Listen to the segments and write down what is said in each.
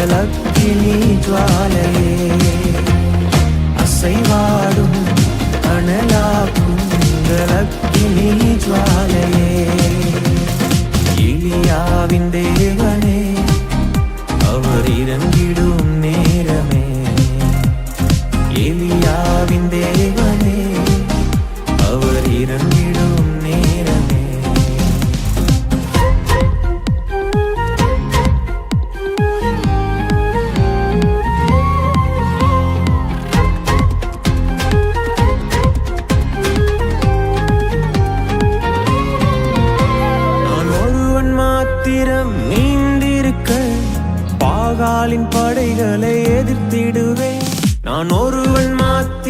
எங்கள் ஜுவாலையே. அசைவாடும் அனலாக்கும் எங்கள் ஜுவாலையே. எலியாவின் தேவனே அவர் இறங்கிடும் நேரமே. எலியாவின் தேவனே அவர் இறங்கிடும்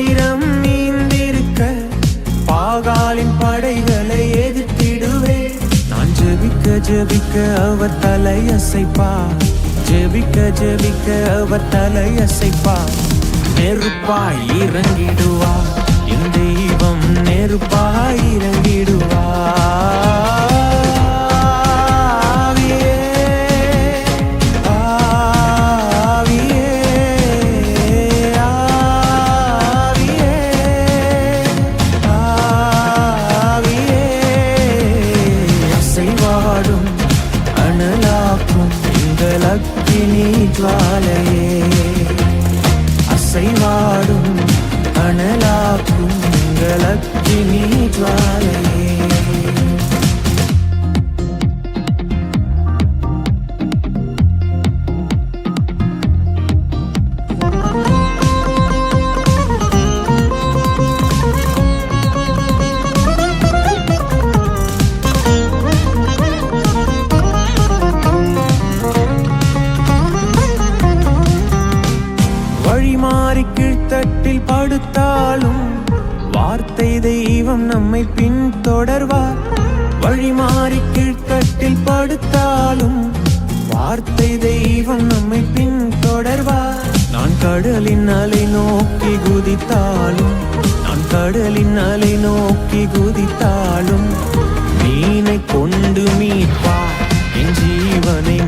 மாத்திரம் நீந்திருக்க பாகாலின் படைகளை எதிர்த்திடுவேன் நான் ஜெபிக்க ஜெபிக்க அவர் தலையசைப்பா. ஜெபிக்க ஜெபிக்க அவர் தலையசைப்பா. நெருப்பாய் இறங்கிடுவா. என் தெய்வம் நெருப்பாய் இறங்கிடுவா. அக்னி ஜுவாலையே. அசைவாடும் அனலாக்கும் எங்கள் அக்னி ஜுவாலையே. நம்மை பின்தொடர்வார். வழிமாறி கீழ்த்தட்டில் படுத்தாலும் வார்த்தை தெய்வம் நம்மை பின்தொடர்வார். நான் கடலின் அலை நோக்கி குதித்தாலும் நான் கடலின் அலை நோக்கி குதித்தாலும் மீனை கொண்டு மீட்பார். என் ஜீவனை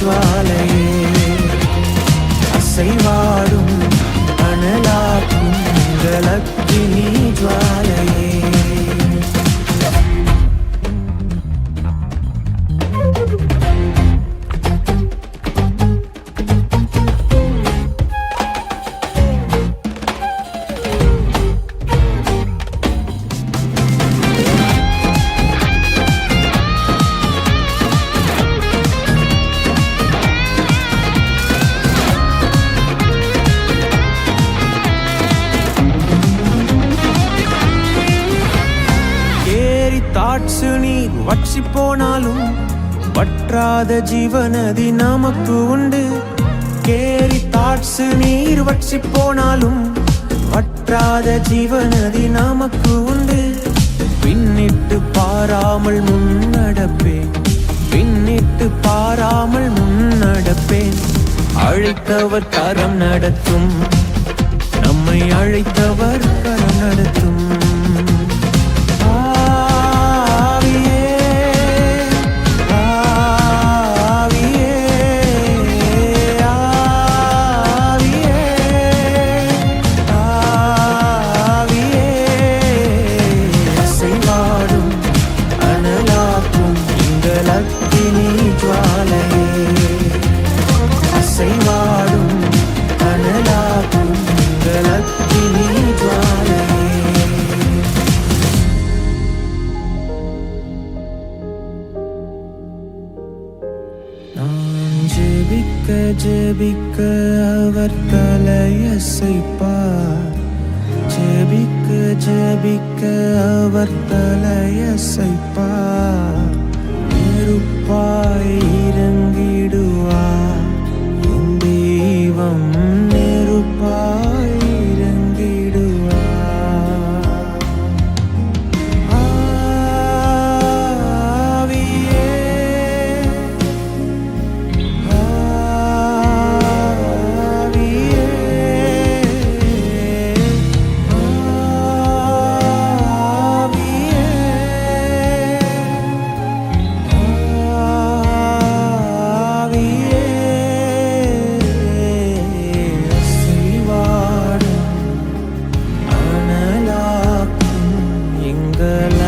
ജ്വാലയേ வற்றி போனாலும் வற்றாத ஜீவனதி நமக்கு உண்டு. கேரி தாட்ஸ் நீர் வற்றி போனாலும் வற்றாத ஜீவனதி நமக்கு உண்டு. பின்னிட்டு பாராமல் முன்னடப்பேன் பின்னிட்டு பாராமல் முன்னடப்பேன் அழைத்தவர் கரம் நடத்தும் நம்மை அழைத்தவர் கரம் நடத்தும். அசைவாடும் அனலாக்கும் எங்கள் அக்கினி ஜுவாலையே நான் ஜெபிக்க ஜெபிக்க அவர் தலையசைப்பார். ஜெபிக்க ஜெபிக்க அவர் தலையசைப்பார். the